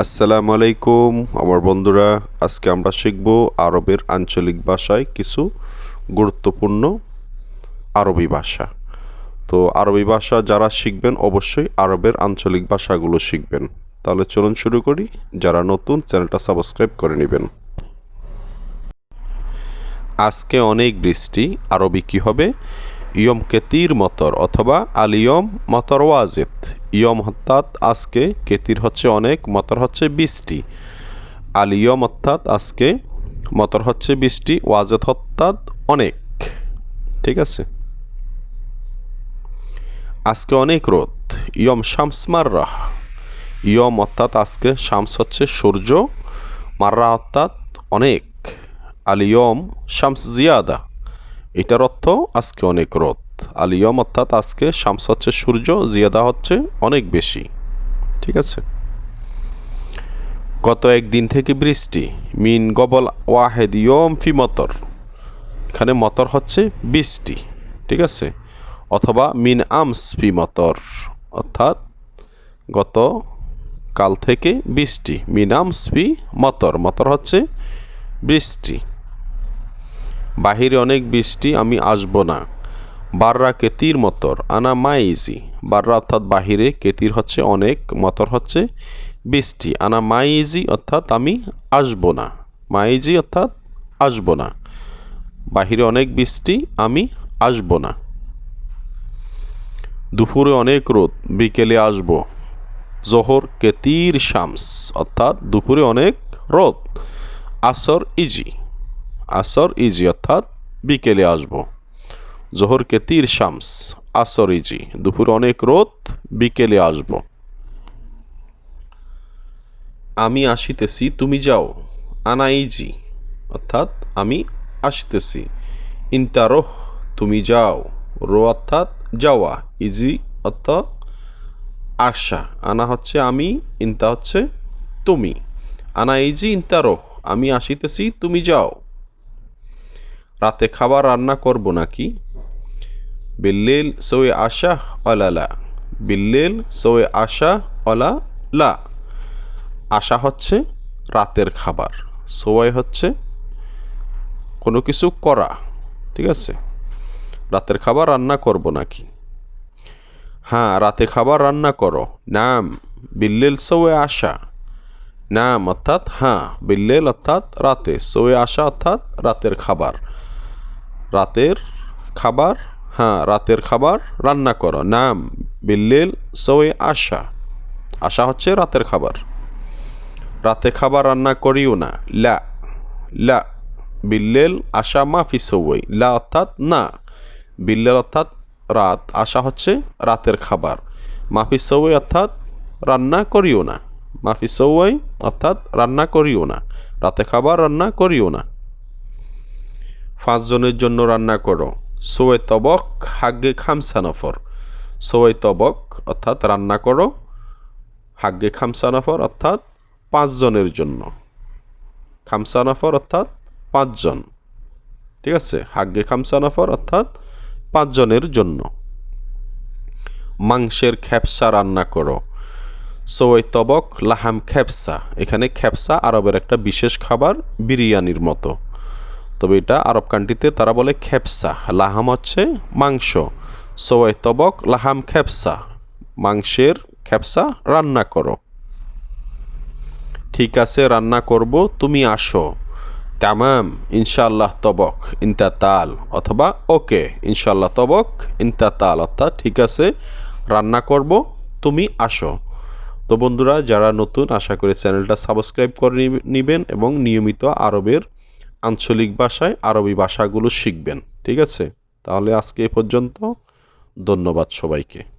আসসালামু আলাইকুম, আমার বন্ধুরা, আজকে আমরা শিখব আরবের আঞ্চলিক ভাষায় কিছু গুরুত্বপূর্ণ আরবি ভাষা। তো আরবি ভাষা যারা শিখবেন, অবশ্যই আরবের আঞ্চলিক ভাষাগুলো শিখবেন। তাহলে চলুন শুরু করি, যারা নতুন, চ্যানেলটা সাবস্ক্রাইব করে নেবেন। আজকে অনেক বৃষ্টি, আরবি কি হবে? ইয়ম কেতির মতর অথবা আলিয়ম মতর ওয়াজেদ। ইয়ম অর্থাৎ আজকে কেতির হচ্ছে অনেক, মতর হচ্ছে বৃষ্টি আলিয়ম অর্থাৎ আজকে মতর হচ্ছে বৃষ্টি ওয়াজেদ অর্থাৎ অনেক। ঠিক আছে? আজকে অনেক রোদ। ইয়ম শামস মাররা। ইয়ম অর্থাৎ আজকে শামস হচ্ছে সূর্য, মাররা অর্থাৎ অনেক। আলিয়ম শামস জিয়াদা। এটার অর্থ আজকে অনেক রোদ। আলিয়ম অর্থাৎ আজকে শামস হচ্ছে সূর্য, জিয়াদা হচ্ছে অনেক বেশি। ঠিক আছে? গত একদিন থেকে বৃষ্টি। মিন গবল ওয়াহেদ ইয়ম ফি মতর। এখানে মতর হচ্ছে বৃষ্টি। ঠিক আছে? অথবা মিন আমস ফি মতর। অর্থাৎ গত কাল থেকে বৃষ্টি। মিন আমস ফি মতর। মতর হচ্ছে বৃষ্টি। বাহিরে অনেক বৃষ্টি, আমি আসব না। বাররা কেতির মতর, আনা মাইজি। বাররা অর্থাৎ বাহিরে, কেতির হচ্ছে অনেক, মতর হচ্ছে বৃষ্টি। আনা মাইজি অর্থাৎ আমি আসব না। মাইজি অর্থাৎ আসব না। বাহিরে অনেক বৃষ্টি, আমি আসব না। দুপুরে অনেক রোদ, বিকেলে আসব। জোহর কেতির শামস, অর্থাৎ দুপুরে অনেক রোদ। আসর ইজি। আসর, ইজি অর্থাৎ বিকেলে আসব। জোহর কেতির শামস, আসর, ইজি। দুপুর অনেক রোদ, বিকেলে আসব। আমি আসিতেছি, তুমি যাও। আনা ইজি, অর্থাৎ আমি আসতেছি। ইন্তারোহ, তুমি যাও। রো অর্থাৎ যাওয়া, ইজি অর্থাৎ আশা আনা হচ্ছে আমি, ইন্তা হচ্ছে তুমি। আনা ইজি, ইন্তারোহ, আমি আসিতেছি, তুমি যাও। রাতে খাবার রান্না করব নাকি? বিল্লিল, সোয়ে আশা অলালা বিল্লিল, সোয়ে আশা, অলা, লা। আশা হচ্ছে রাতের খাবার, সোয়াই হচ্ছে কোনো কিছু করা, ঠিক আছে? রাতের খাবার রান্না করব নাকি? হ্যাঁ রাতে খাবার রান্না করো। নাম, বিল্লিল, সোয়ে আশা। নাম অর্থাৎ হ্যাঁ বিল্লেল অর্থাৎ রাতে, সোয়ে আশা অর্থাৎ রাতের খাবার। রাতের খাবার হ্যাঁ রাতের খাবার রান্না করো। নাম, বিল্লেল সোয়ে আশা। আশা হচ্ছে রাতের খাবার। রাতে খাবার রান্না করিও না। লা লা, বিল্লেল, আশা মাফি সৌই লা অর্থাৎ না। বিল্লেল অর্থাৎ রাত। আশা হচ্ছে রাতের খাবার। মাফি সৌই অর্থাৎ রান্না করিও না। মাফি সৌই অর্থাৎ রান্না করিও না। রাতে খাবার রান্না করিও না। পাঁচজনের জন্য রান্না করো। সোয়ে তবক, হাগ্গে খামসা নফর। সোয়ে তবক অর্থাৎ রান্না করো, হাগ্গে খামসা নফর অর্থাৎ পাঁচজনের জন্য। খামসা নফর অর্থাৎ পাঁচজন। ঠিক আছে? হাগ্গে খামসা নফর অর্থাৎ পাঁচজনের জন্য। মাংসের খ্যাপসা রান্না করো। সোয়ে তবক, লাহাম খ্যাপসা। এখানে খ্যাপসা আরবের একটা বিশেষ খাবার, বিরিয়ানির মতো। তবে এটা আরব কান্ট্রিতে তারা বলে খ্যাপসা। লাহাম হচ্ছে মাংস। সোয়ে তবক, লাহাম খ্যাপসা। মাংসের খ্যাপসা রান্না করো। ঠিক আছে, রান্না করব, তুমি আসো। তামাম ইনশাল্লাহ তবক, ইনতা তাল, অথবা ওকে ইনশাল্লাহ তবক, ইনতা তাল, অর্থাৎ ঠিক আছে, রান্না করব, তুমি আসো। তো বন্ধুরা, যারা নতুন, আশা করি চ্যানেলটা সাবস্ক্রাইব করে নেবেন এবং নিয়মিত আরবের আঞ্চলিক ভাষায় আরবি ভাষাগুলো শিখবেন ঠিক আছে? তাহলে আজকে এ পর্যন্ত। ধন্যবাদ সবাইকে।